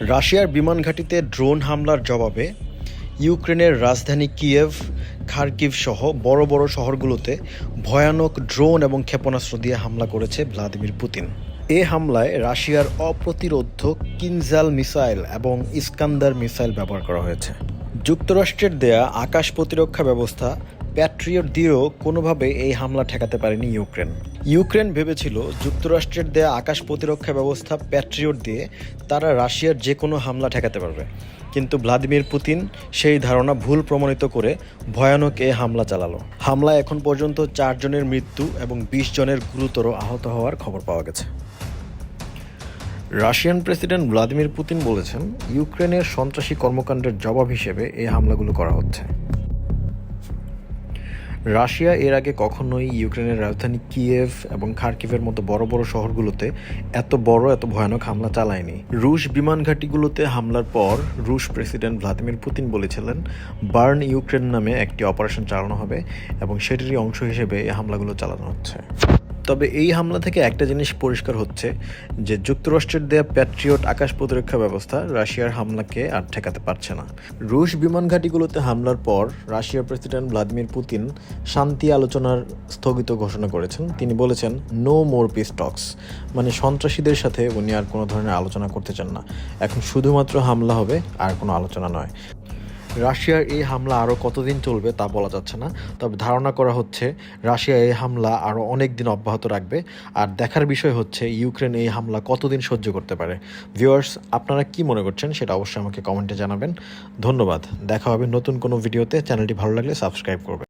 রাশিয়ার বিমান ঘাঁটিতে ড্রোন হামলার জবাবে ইউক্রেনের রাজধানী কিয়েভ, খার্কিভ সহ বড় বড় শহরগুলোতে ভয়ানক ড্রোন এবং ক্ষেপণাস্ত্র দিয়ে হামলা করেছে ভ্লাদিমির পুতিন। এ হামলায় রাশিয়ার অপ্রতিরোধ্য কিনজাল মিসাইল এবং ইস্কান্দার মিসাইল ব্যবহার করা হয়েছে। যুক্তরাষ্ট্রের দেয়া আকাশ প্রতিরক্ষা ব্যবস্থা প্যাট্রিয়ট দিয়েও কোনোভাবে এই হামলা ঠেকাতে পারেনি ইউক্রেন। ইউক্রেন ভেবেছিল যুক্তরাষ্ট্রের দেয়া আকাশ প্রতিরক্ষা ব্যবস্থা প্যাট্রিয়ট দিয়ে তারা রাশিয়ার যে কোনো হামলা ঠেকাতে পারবে। কিন্তু ভ্লাদিমির পুতিন সেই ধারণা ভুল প্রমাণিত করে ভয়ানক এ হামলা চালালো। হামলায় এখন পর্যন্ত চারজনের মৃত্যু এবং বিশ জনের গুরুতর আহত হওয়ার খবর পাওয়া গেছে। রাশিয়ান প্রেসিডেন্ট ভ্লাদিমির পুতিন বলেছেন, ইউক্রেনের সন্ত্রাসী কর্মকাণ্ডের জবাব হিসেবে এই হামলাগুলো করা হচ্ছে। রাশিয়া এর আগে কখনোই ইউক্রেনের রাজধানী কিয়েভ এবং খার্কিভের মতো বড় বড় শহরগুলোতে এত বড়, এত ভয়ানক হামলা চালায়নি। রুশ বিমান ঘাঁটিগুলোতে হামলার পর রুশ প্রেসিডেন্ট ভ্লাদিমির পুতিন বলেছিলেন, বার্ন ইউক্রেন নামে একটি অপারেশন চালানো হবে এবং সেটিরই অংশ হিসেবে এই হামলাগুলো চালানো হচ্ছে। তবে এই হামলা থেকে একটা জিনিস পরিষ্কার হচ্ছে, যে যুক্তরাষ্ট্রের দেয়া প্যাট্রিয়ট আকাশ প্রতিরক্ষা ব্যবস্থা রাশিয়ার হামলাকে আর ঠেকাতে পারছে না। রুশ বিমান ঘাঁটিগুলোতে হামলার পর রাশিয়ার প্রেসিডেন্ট ভ্লাদিমির পুতিন শান্তি আলোচনার স্থগিত ঘোষণা করেছেন। তিনি বলেছেন নো মোর পিস টক্স মানে সন্ত্রাসীদের সাথে উনি আর কোনো ধরনের আলোচনা করতে চান না। এখন শুধুমাত্র হামলা হবে, আর কোনো আলোচনা নয়। রাশিয়ার এই হামলা আরও কতদিন চলবে তা বলা যাচ্ছে না। তবে ধারণা করা হচ্ছে, রাশিয়া এই হামলা আরও অনেক দিন অব্যাহত রাখবে। আর দেখার বিষয় হচ্ছে, ইউক্রেন এই হামলা কতদিন সহ্য করতে পারে। ভিউয়ার্স, আপনারা কি মনে করছেন সেটা অবশ্যই আমাকে কমেন্টে জানাবেন। ধন্যবাদ। দেখা হবে নতুন কোনো ভিডিওতে। চ্যানেলটি ভালো লাগলে সাবস্ক্রাইব করবেন।